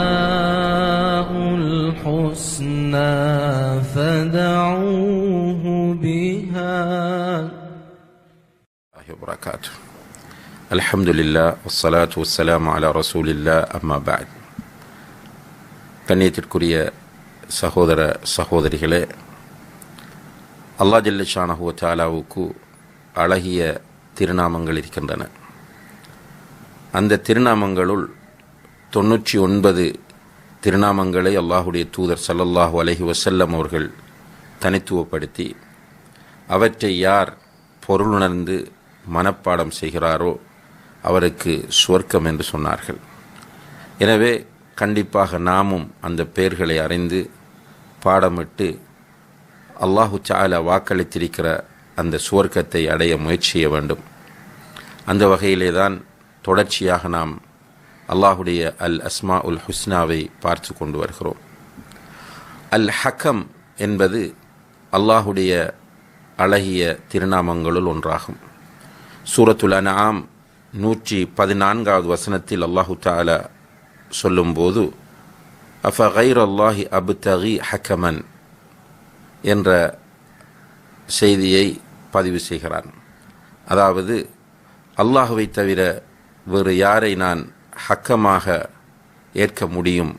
الأسماء الحسنى فدعوه بها الله وبركاته الحمد لله والصلاة والسلام على رسول الله أما بعد கண்ணியத்திற்குரிய சகோதர சகோதரிகளே அல்லா ஜல்லஷானஹுவ தாலாவுக்கு அழகிய திருநாமங்கள் இருக்கின்றன அந்த திருநாமங்களுள் தொண்ணூற்றி ஒன்பது திருநாமங்களை அல்லாஹுடைய தூதர் சல்லல்லாஹு அலஹி வசல்லம் அவர்கள் தனித்துவப்படுத்தி அவற்றை யார் பொருளுணர்ந்து மனப்பாடம் செய்கிறாரோ அவருக்கு சுவர்க்கம் என்று சொன்னார்கள். எனவே கண்டிப்பாக நாமும் அந்த பெயர்களை அறிந்து பாடமிட்டு அல்லாஹு சால வாக்களித்திருக்கிற அந்த சுவர்க்கத்தை அடைய முயற்சி செய்ய வேண்டும். அந்த வகையிலே தான் தொடர்ச்சியாக நாம் அல்லாஹுடைய அல் அஸ்மா உல் ஹுஸ்னாவை பார்த்து கொண்டு வருகிறோம். அல் ஹக்கம் என்பது அல்லாஹுடைய அழகிய திருநாமங்களுள் ஒன்றாகும். சூரத்துல் அனாம் நூற்றி பதினான்காவது வசனத்தில் அல்லாஹு தாலா சொல்லும்போது அஃப கைர் அல்லாஹி அபு தகி ஹக்கமன் என்ற செய்தியை பதிவு செய்கிறான். அதாவது அல்லாஹுவை தவிர வேறு யாரை நான் ஹக்கமாக ஏற்க முடியும்.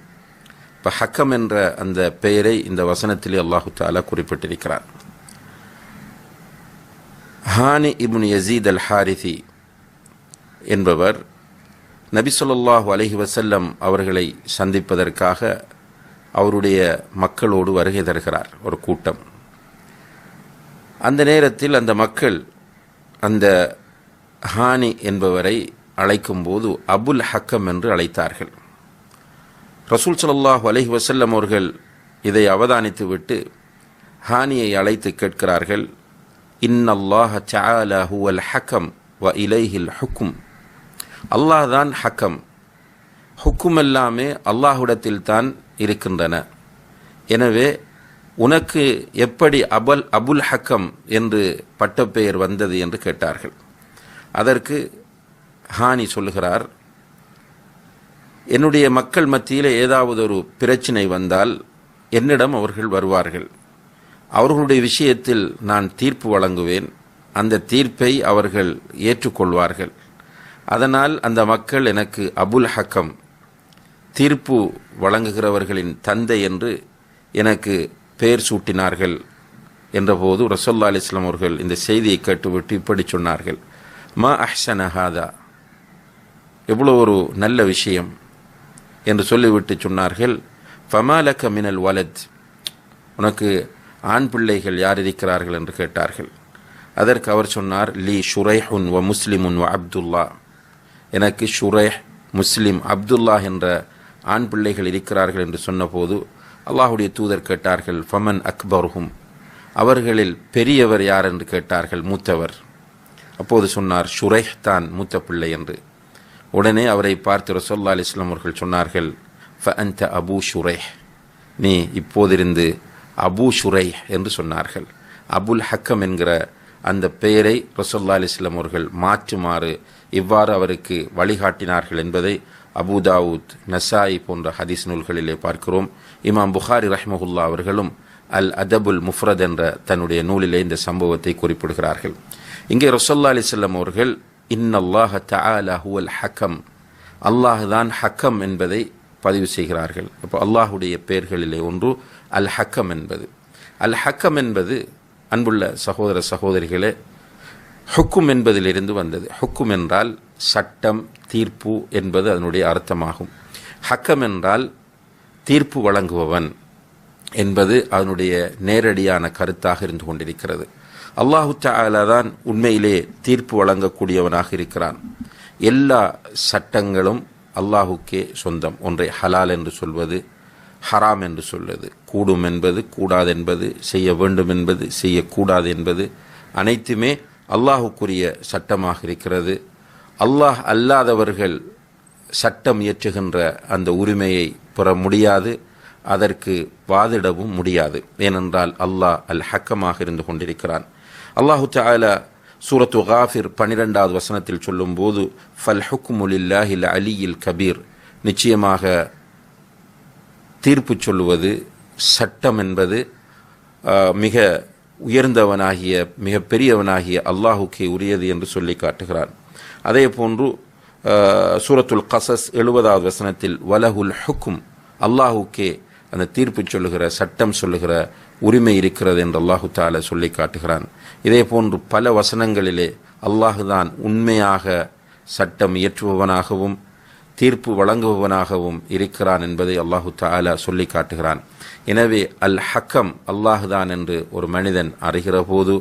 இப்போ ஹக்கம் என்ற அந்த பெயரை இந்த வசனத்திலே அல்லாஹு தாலா குறிப்பிட்டிருக்கிறார். ஹானி இப்னு யசீத் அல் ஹாரிதி என்பவர் நபி சொல்லாஹு அலஹி வசல்லம் அவர்களை சந்திப்பதற்காக அவருடைய மக்களோடு வருகை தருகிறார் ஒரு கூட்டம். அந்த நேரத்தில் அந்த மக்கள் அந்த ஹானி என்பவரை அழைக்கும்போது அபுல் ஹக்கம் என்று அழைத்தார்கள். ரசூல் சல்லாஹூ அலஹி வசல்லம் அவர்கள் இதை அவதானித்து விட்டு ஹானியை அழைத்து கேட்கிறார்கள் இன்னல்லாஹ சாலா ஹுவல் ஹக்கம் வ இலைஹில் ஹுக்கும். அல்லாஹ் தான் ஹக்கம். ஹுக்கும் எல்லாமே அல்லாஹுடத்தில் தான் இருக்கின்றன. எனவே உனக்கு எப்படி அபல் அபுல் ஹக்கம் என்று பட்டப்பெயர் வந்தது என்று கேட்டார்கள். அதற்கு ஹானி சொல்லுகிறார் என்னுடைய மக்கள் மத்தியில் ஏதாவது ஒரு பிரச்சினை வந்தால் என்னிடம் அவர்கள் வருவார்கள். அவர்களுடைய விஷயத்தில் நான் தீர்ப்பு வழங்குவேன். அந்த தீர்ப்பை அவர்கள் ஏற்றுக்கொள்வார்கள். அதனால் அந்த மக்கள் எனக்கு அபுல் ஹக்கம் தீர்ப்பு வழங்குகிறவர்களின் தந்தை என்று எனக்கு பெயர் சூட்டினார்கள் என்றபோது ரசோல்லா அலிஸ்லாம் அவர்கள் இந்த செய்தியை கேட்டுவிட்டு இப்படி சொன்னார்கள். மா அஹ்சனஹாதா எவ்வளோ ஒரு நல்ல விஷயம் என்று சொல்லிவிட்டு சொன்னார்கள். ஃபமாலக்க மினல் வலத். உனக்கு ஆண் பிள்ளைகள் யார் இருக்கிறார்கள் என்று கேட்டார்கள். அதற்கு அவர் சொன்னார் லீ ஷுரைஹுன் வ முஸ்லிமுன் வ அப்துல்லா. எனக்கு ஷுரைஹ் முஸ்லிம் அப்துல்லா என்ற ஆண் பிள்ளைகள் இருக்கிறார்கள் என்று சொன்னபோது அல்லாஹுடைய தூதர் கேட்டார்கள் ஃபமன் அக்பர்ஹும்? அவர்களில் பெரியவர் யார் என்று கேட்டார்கள் மூத்தவர். அப்போது சொன்னார் ஷுரைஹ் தான் மூத்த பிள்ளை என்று. உடனே அவரை பார்த்து ரசோல்லா அலிஸ்லாம் அவர்கள் சொன்னார்கள் ஃப அந்த அபு ஷுரை நீ இப்போதிருந்து அபு ஷுரை என்று சொன்னார்கள். அபுல் ஹக்கம் என்கிற அந்த பெயரை ரசோல்லா அலிஸ்லாம் அவர்கள் மாற்றுமாறு இவ்வாறு அவருக்கு வழிகாட்டினார்கள் என்பதை அபுதாவுத் நசாயி போன்ற ஹதீஸ் நூல்களிலே பார்க்கிறோம். இமாம் புகாரி ரஹ்மஹுல்லா அவர்களும் அல் அதபுல் முஃப்ரத் என்ற தன்னுடைய நூலிலே இந்த சம்பவத்தை குறிப்பிடுகிறார்கள். இங்கே ரசோல்லா அலிஸ்லாம் அவர்கள் இன்னல்லாஹ தஆலா ஹுவல் ஹக்கம். அல்லாஹ் தான் ஹக்கம் என்பதை பதிவு செய்கிறார்கள். அப்போ அல்லாஹுடைய பெயர்களிலே ஒன்று அல் ஹக்கம் என்பது. அல் ஹக்கம் என்பது அன்புள்ள சகோதர சகோதரிகளே ஹுக்கும் என்பதிலிருந்து வந்தது. ஹுக்கும் என்றால் சட்டம் தீர்ப்பு என்பது அதனுடைய அர்த்தமாகும். ஹக்கம் என்றால் தீர்ப்பு வழங்குபவன் என்பது அதனுடைய நேரடியான கருத்தாக இருந்து கொண்டிருக்கிறது. அல்லாஹு தாலா தான் உண்மையிலே தீர்ப்பு வழங்கக்கூடியவனாக இருக்கிறான். எல்லா சட்டங்களும் அல்லாஹுக்கே சொந்தம். ஒன்றை ஹலால் என்று சொல்வது ஹராம் என்று சொல்வது கூடும் என்பது கூடாது என்பது செய்ய வேண்டும் என்பது செய்யக்கூடாது என்பது அனைத்துமே அல்லாஹுக்குரிய சட்டமாக இருக்கிறது. அல்லாஹ் அல்லாதவர்கள் சட்டம் இயற்றுகின்ற அந்த உரிமையை பெற முடியாது அதற்கு வாதிடவும் முடியாது. ஏனென்றால் அல்லாஹ் அல் ஹக்கமாக இருந்து கொண்டிருக்கிறான். அல்லாஹு தாலா சூரத்து காஃபிர் பனிரெண்டாவது வசனத்தில் சொல்லும்போது ஃபல் ஹுக்முலில்லாஹில் அலியில் கபீர். நிச்சயமாக தீர்ப்பு சொல்லுவது சட்டம் என்பது மிக உயர்ந்தவனாகிய மிக பெரியவனாகிய அல்லாஹுக்கே உரியது என்று சொல்லி காட்டுகிறான். அதே போன்று சூரத்துல் கசஸ் எழுபதாவது வசனத்தில் வலஹுல் ஹுக்கும் அல்லாஹுக்கே அந்த தீர்ப்பு சொல்லுகிற சட்டம் சொல்லுகிற உரிமை இருக்கிறது என்று அல்லாஹு தாலா சொல்லி காட்டுகிறான். இதே போன்று பல வசனங்களிலே அல்லாஹுதான் உண்மையாக சட்டம் இயற்றுபவனாகவும் தீர்ப்பு வழங்குபவனாகவும் இருக்கிறான் என்பதை அல்லாஹு தாலா சொல்லி காட்டுகிறான். எனவே அல் ஹக்கம் அல்லாஹுதான் என்று ஒரு மனிதன் அறிகிற போது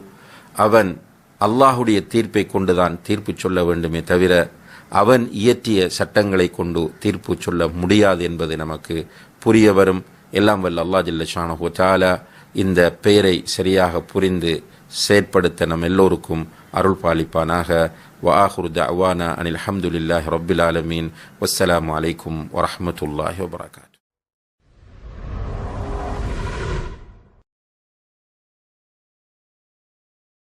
அவன் அல்லாஹுடைய தீர்ப்பை கொண்டுதான் தீர்ப்பு சொல்ல வேண்டுமே தவிர அவன் இயற்றிய சட்டங்களை கொண்டு தீர்ப்பு சொல்ல முடியாது என்பது நமக்கு புரிய வரும். எல்லாம் வல்ல அல்லா ஜில்லஷானஹு தாலா இந்த பெயரை சரியாக புரிந்து செயற்படுத்த நம் எல்லோருக்கும் அருள் பாலிப்பானாக. வாஹுர் தவானா அனில் அஹமதுல்லாஹி ரொபில் ஆலமீன். வஸ்ஸலாம் அலைக்கும் வரமத்துல்லாஹி வபரகாத்.